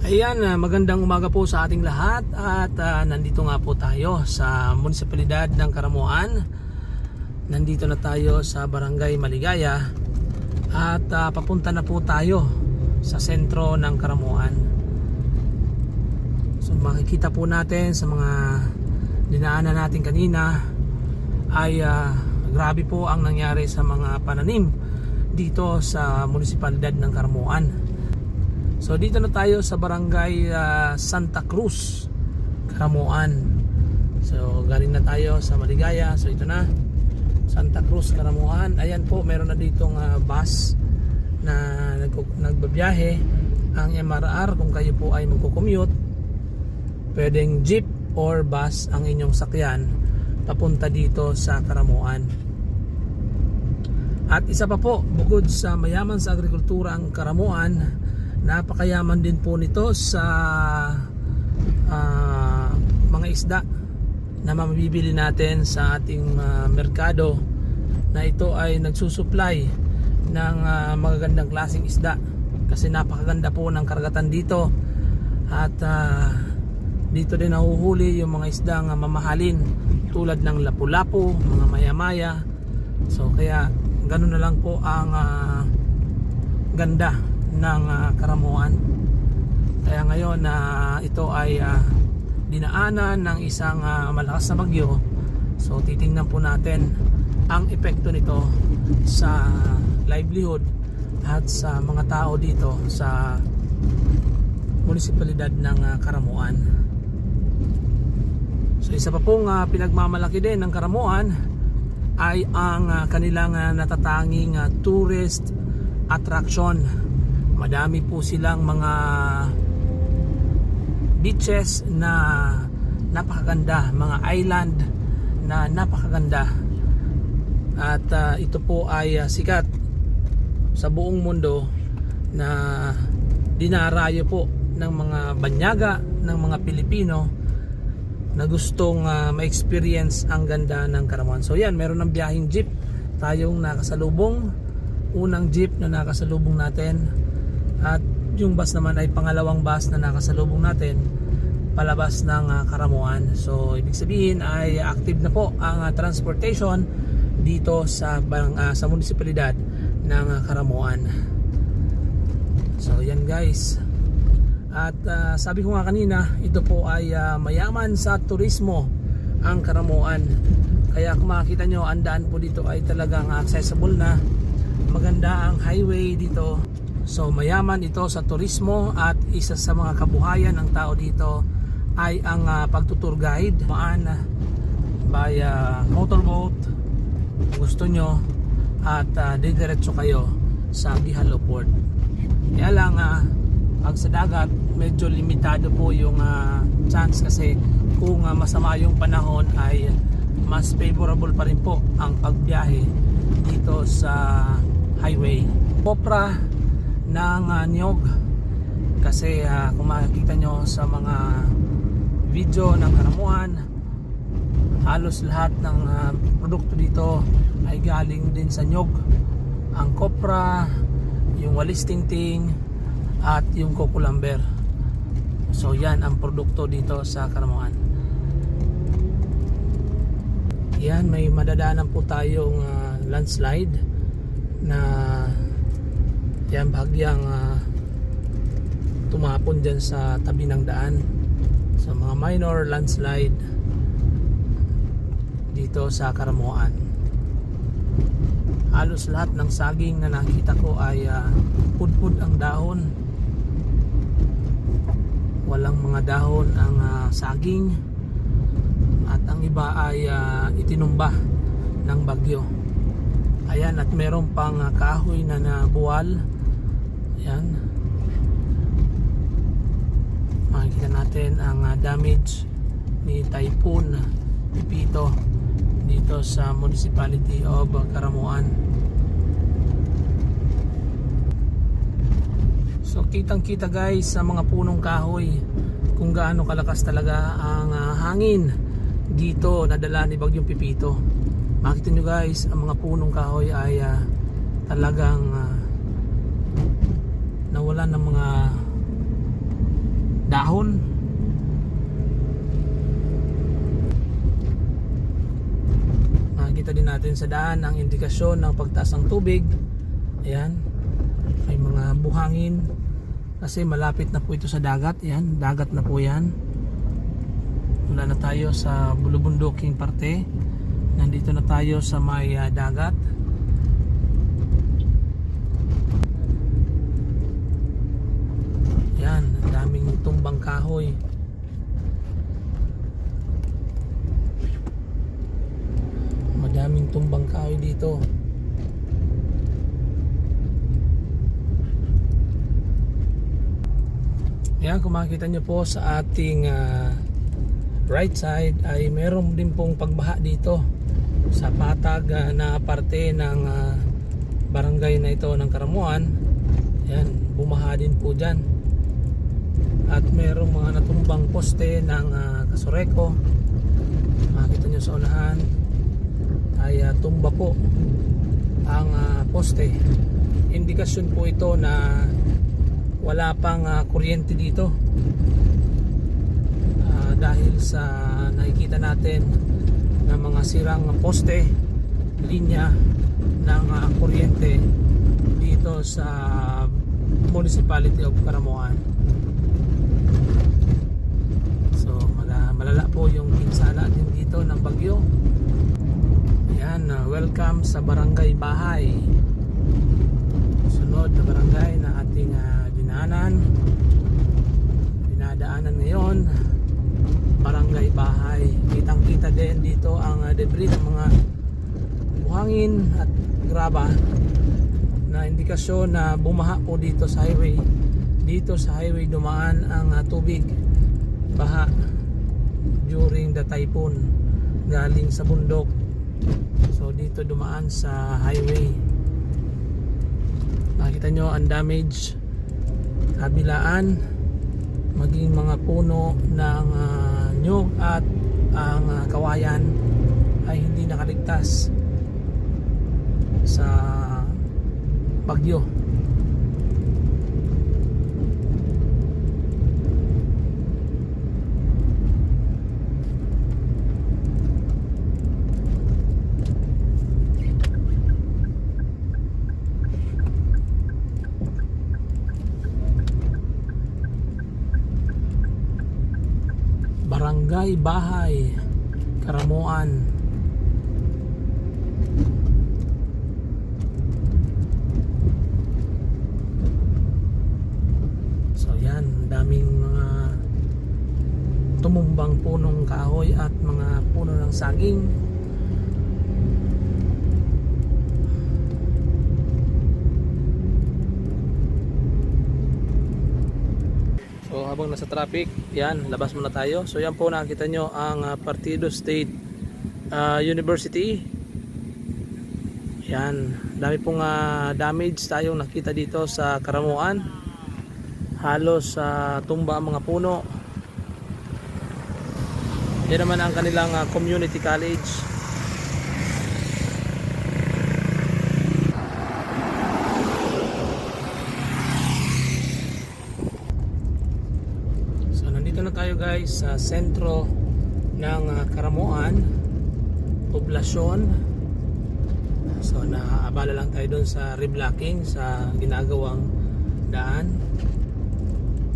Ayan, ah, magandang umaga po sa ating lahat at ah, nandito nga po tayo sa munisipalidad ng Karamuan. Nandito na tayo sa Barangay Maligaya at ah, papunta na po tayo sa sentro ng Karamuan. So makikita po natin sa mga dinaanan natin kanina ay ah, grabe po ang nangyari sa mga pananim dito sa munisipalidad ng Karamuan. So dito na tayo sa barangay ah, Santa Cruz, Karamuan. So galing na tayo sa Maligaya. So ito na, Santa Cruz, Karamuan. Ayan po, meron na ditong ah, bus na nag- nagbabiyahe. Ang MRR kung kayo po ay magko-commute, pwedeng jeep or bus ang inyong sakyan papunta dito sa Karamuan. At isa pa po, bukod sa mayaman sa agrikultura ang Karamuan, napakayaman din po nito sa ah, mga isda na mabibili natin sa ating ah, merkado na ito ay nagsusupply ng ah, magagandang klaseng isda kasi napakaganda po ng karagatan dito at ah, dito din nahuhuli yung mga isdang ah, mamahalin tulad ng lapu-lapu, mga maya-maya. So kaya ganun na lang po ang ah, ganda ng ah, karamuan. Kaya ngayon na ito ay ah, dinaanan ng isang ah, malakas na bagyo. So titingnan po natin ang epekto nito sa livelihood at sa mga tao dito sa munisipalidad ng ah, Karamuan. So isa pa pong ah, pinagmamalaki din ng Karamuan ay ang ah, kanilang ah, natatanging ah, tourist attraction madami po silang mga beaches na napakaganda mga island na napakaganda at ah, ito po ay ah, sikat sa buong mundo na dinarayo po ng mga banyaga ng mga Pilipino na gustong ah, ma-experience ang ganda ng Karaman. So yan, meron ng biyahing jeep tayong nakasalubong. Unang jeep na nakasalubong natin at yung bus naman ay pangalawang bus na nakasalubong natin palabas ng ah, Karamuan. So ibig sabihin ay active na po ang ah, transportation dito sa barang, ah, sa munisipalidad ng ah, Karamuan. So yan guys. At ah, sabi ko nga kanina, ito po ay ah, mayaman sa turismo ang Karamuan. Kaya kung makikita nyo, ang daan po dito ay talagang accessible na. Maganda ang highway dito. So mayaman ito sa turismo at isa sa mga kabuhayan ng tao dito ay ang ah, pagtutour guide. Maan by ah, motorboat gusto nyo at uh, didiretso kayo sa Bihalo Port. Kaya lang ah, pag sa dagat medyo limitado po yung ah, chance kasi kung ah, masama yung panahon ay mas favorable pa rin po ang pagbiyahe dito sa highway. Popra ng ah, Nyog kasi ah, kung makikita nyo sa mga video ng karamuhan halos lahat ng ah, produkto dito ay galing din sa nyog ang kopra yung walis tingting at yung kukulamber so yan ang produkto dito sa karamuhan. Yan may madadaanan po tayong ah, landslide na yan bahagyang ah, tumapon dyan sa tabi ng daan sa mga minor landslide dito sa Karamuan. Halos lahat ng saging na nakita ko ay ah, pudpud ang dahon. Walang mga dahon ang ah, saging at ang iba ay ah, itinumba ng bagyo. Ayan at meron pang ah, kahoy na nabuwal ayan makikita natin ang ah, damage ni Typhoon Pipito dito sa municipality of Karamuan. So kitang kita guys sa mga punong kahoy kung gaano kalakas talaga ang ah, hangin dito nadala ni Bagyong Pipito makita nyo guys ang mga punong kahoy ay ah, talagang ah, nawalan ng mga dahon. Makikita din natin sa daan ang indikasyon ng pagtaas ng tubig. Ayan. May mga buhangin. Kasi malapit na po ito sa dagat. Ayan, dagat na po yan. Wala na tayo sa bulubunduking parte. Nandito na tayo sa may ah, dagat. Yan, ang daming kahoy. Madaming tumbang kahoy dito. Yan, kung makikita nyo po sa ating ah, right side ay meron din pong pagbaha dito sa patag ah, na parte ng ah, barangay na ito ng Karamuan. Yan, bumaha din po dyan at merong mga natumbang poste ng uh, Kasoreko. Makikita nyo sa unahan ay ah, tumba po ang ah, poste. Indikasyon po ito na wala pang ah, kuryente dito. Ah, dahil sa nakikita natin na mga sirang poste linya ng ah, kuryente dito sa municipality of Karamuan So mala, malala po yung pinsala din dito ng bagyo. Ayan, welcome sa Barangay Bahay. Sunod na barangay na ating uh, dinaanan. Dinadaanan ngayon, Barangay Bahay. Kitang kita din dito ang uh, debris ng mga buhangin at graba na indikasyon na bumaha po dito sa highway. Dito sa highway dumaan ang uh, tubig baha during the typhoon galing sa bundok so dito dumaan sa highway. Nakita nyo ang damage. Kabilaan. Maging mga puno ng uh, nyug at ang ah, kawayan ay hindi nakaligtas sa bagyo Barangay Bahay Karamuan. So yan, daming mga tumumbang punong kahoy at mga puno ng saging So habang nasa traffic, yan, labas muna tayo. So yan po nakita nyo ang ah, Partido State ah, University. Yan, dami pong ah, damage tayong nakita dito sa Karamuan. Halos sa tumba ang mga puno. Yan naman ang kanilang ah, community college. So nandito na tayo guys sa sentro ng ah, Karamuan, poblasyon. So naabala lang tayo doon sa reblocking sa ginagawang daan.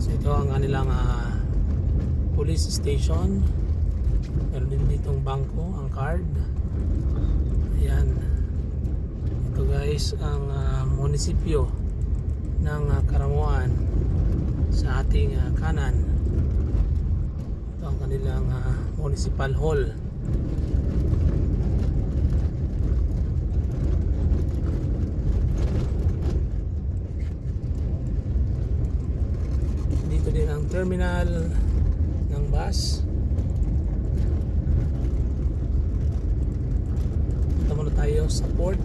So ito ang kanilang ah, police station. Meron din ditong bangko, ang card. Ayan. Ito guys ang ah, munisipyo ng ah, Karamuan sa ating ah, kanan ang kanilang ah, municipal hall. Dito din ang terminal ng bus. Ito muna tayo sa port.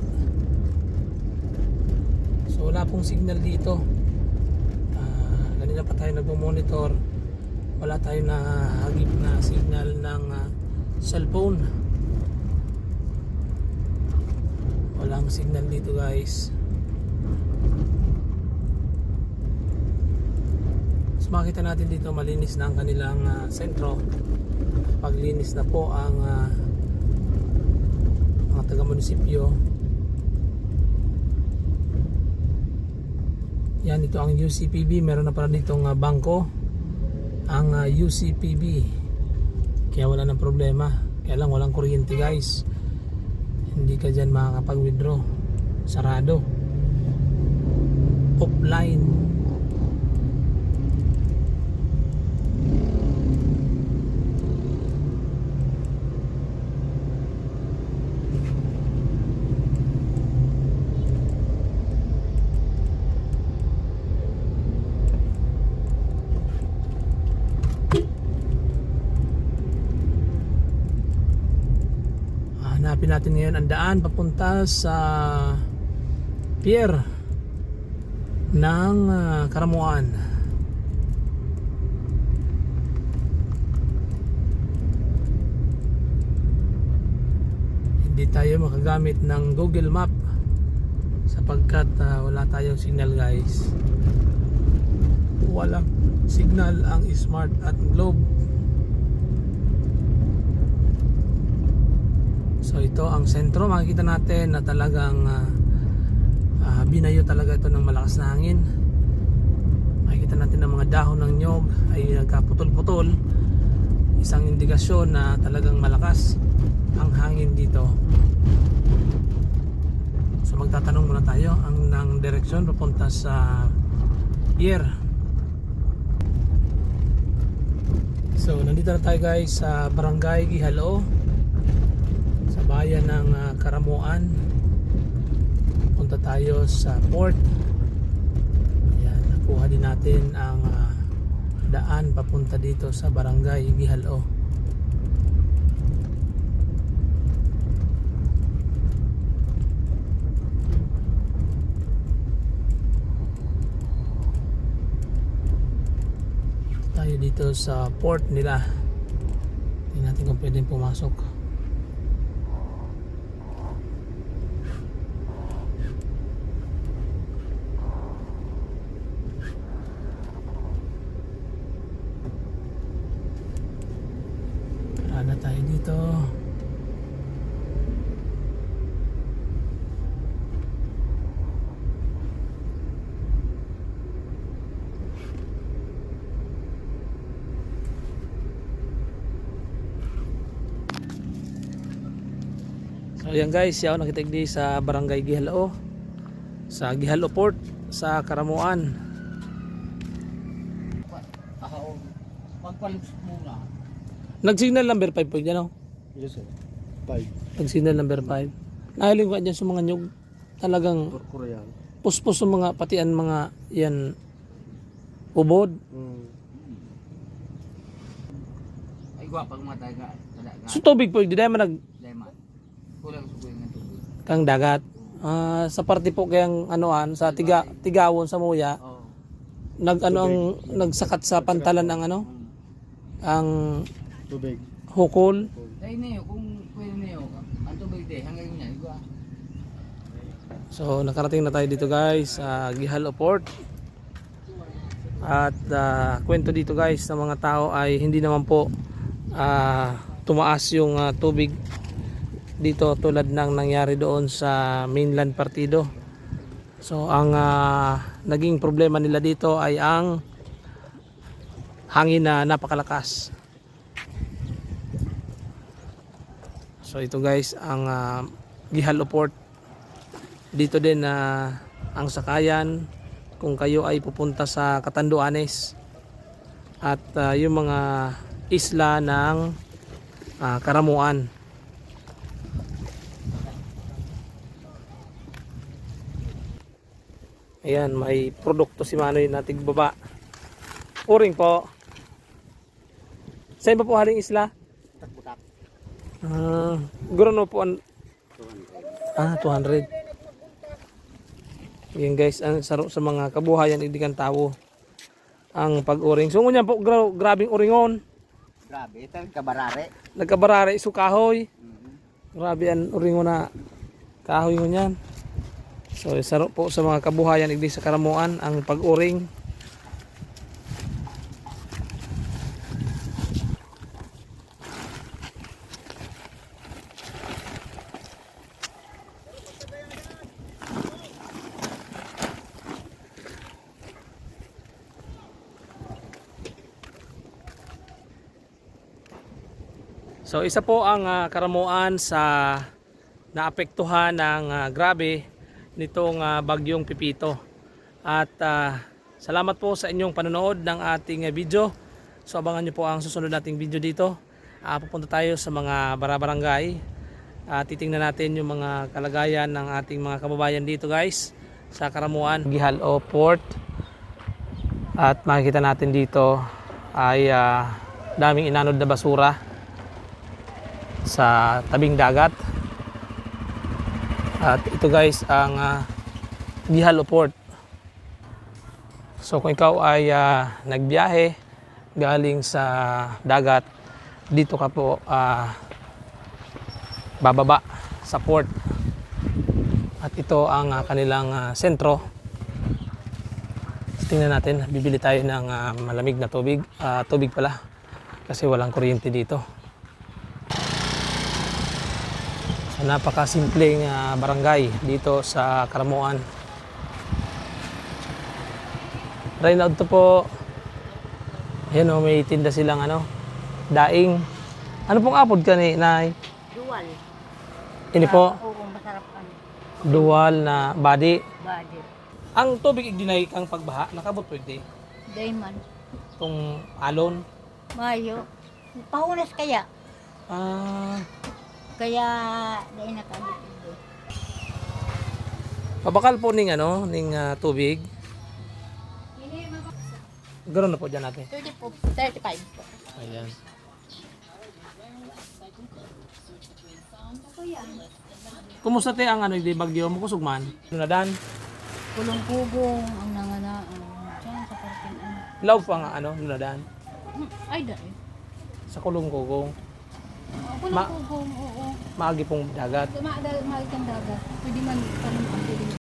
So wala pong signal dito. Ah, kanina pa tayo nagmo-monitor wala tayong nahagip na signal ng ah, cellphone walang signal dito guys so makita natin dito malinis na ang kanilang ah, sentro. Paglinis na po ang ah, mga taga-munisipyo. Yan, ito ang UCPB. Meron na pala ditong ah, bangko. Ang ah, UCPB. Kaya wala nang problema. Kaya lang walang kuryente guys. Hindi ka dyan makakapag-withdraw. Sarado. Offline. Natin ngayon ang daan papunta sa pier ng ah, Karamuan. Hindi tayo makagamit ng Google Map sapagkat ah, wala tayong signal guys. Walang signal ang Smart at Globe. So ito ang sentro, makikita natin na talagang ah, ah, binayo talaga ito ng malakas na hangin. Makikita natin na mga dahon ng nyog ay nagkaputol-putol. Isang indikasyon na talagang malakas ang hangin dito. So magtatanong muna tayo ang ng direksyon papunta sa pier. So nandito na tayo guys sa Barangay Gihalo bayan ng ah, Karamuan. Punta tayo sa port. Ayan, nakuha din natin ang ah, daan papunta dito sa barangay Gihalo. Tayo dito sa port nila. Tingnan natin kung pwedeng pumasok Wala na tayo dito. So yan guys, yaw nakitigdi sa Barangay Gihalo sa Gihalo Port sa Karamuan. Muna. Nag-signal number 5 po dyan, no? Yes, sir. Five. Nag-signal number 5. Nahiling ko dyan sa mga nyug. Talagang Korean. puspos sa mga patian mga yan ubod. Mm. Ay gwa pag matay ka talaga So tubig po, di dahil man nag lemon. Kulang sa kuya ng tubig. kang dagat. Ah, sa parte po kayang anoan sa tiga tigawon sa muya, Oh. nag ano ang nagsakat sa pantalan ang ano ang Tubig. hukol. Dahil niyo kung pwede niyo ang tubig de hanggang niya gwa. So nakarating na tayo dito guys sa Gihalo Port. At ah, kwento dito guys sa mga tao ay hindi naman po ah, tumaas yung ah, tubig dito tulad ng nangyari doon sa mainland partido. So ang ah, naging problema nila dito ay ang hangin na napakalakas. So ito guys ang ah, Gihalo Port dito din na ang sakayan kung kayo ay pupunta sa Catanduanes at ah, yung mga isla ng ah, Karamuan. Ayan may produkto si Manoy na tigbaba. Uring po. Saan ba po haling isla? Ah, guro po an ah 200 yan guys, ang saro sa mga kabuhayan idikan tao ang pag-uring. So ngunyan po gra- grabing uringon. Grabe, ito yung kabarare. Nagkabarare isu kahoy. Grabe ang uringon na kahoy ngunyan. So saro po sa mga kabuhayan igdi sa karamuan ang pag-uring. So isa po ang ah, karamuan sa naapektuhan ng ah, grabe nitong ah, bagyong Pipito. At ah, salamat po sa inyong panonood ng ating ah, video. So abangan nyo po ang susunod nating video dito. Ah, pupunta tayo sa mga barabarangay. Ah, titingnan natin yung mga kalagayan ng ating mga kababayan dito guys sa Karamuan, Gihal o Port. At makikita natin dito ay ah, daming inanod na basura sa tabing dagat. At ito guys ang uh, Gihal o Port. So kung ikaw ay ah, nagbiyahe galing sa dagat, dito ka po ah, bababa sa port. At ito ang ah, kanilang ah, sentro. Tingnan natin, bibili tayo ng ah, malamig na tubig. Ah, tubig pala. Kasi walang kuryente dito. So, napakasimpleng ah, barangay dito sa Karamuan. Reynald to po. Ayan o, may tinda silang ano, daing. Ano pong apod ka ni Nay? Dual. Ini po, Oo, masarap ang dual na body. body. Ang tubig igdinay kang pagbaha, nakabot pwede. Diamond. Itong alon. Mayo. Pahunas kaya. Ah, Kaya dahil nakabit. pabakal po ning ano, ning ah, tubig. Ganoon na po dyan natin. 30 po. 35 po. Ayan. Kumusta te ang ano, di bagyo mo kusugman? Lunadan. Kulong pugong ang nanganaan. Diyan sa parking ano. Love pa nga ano, lunadan. Hmm, Ay, dahil. Sa kulong kugong. Kulong Ma- pugong, oo. Maagi pong dagat. Maadal, mahal kang dagat. Pwede man, kanong ang pwede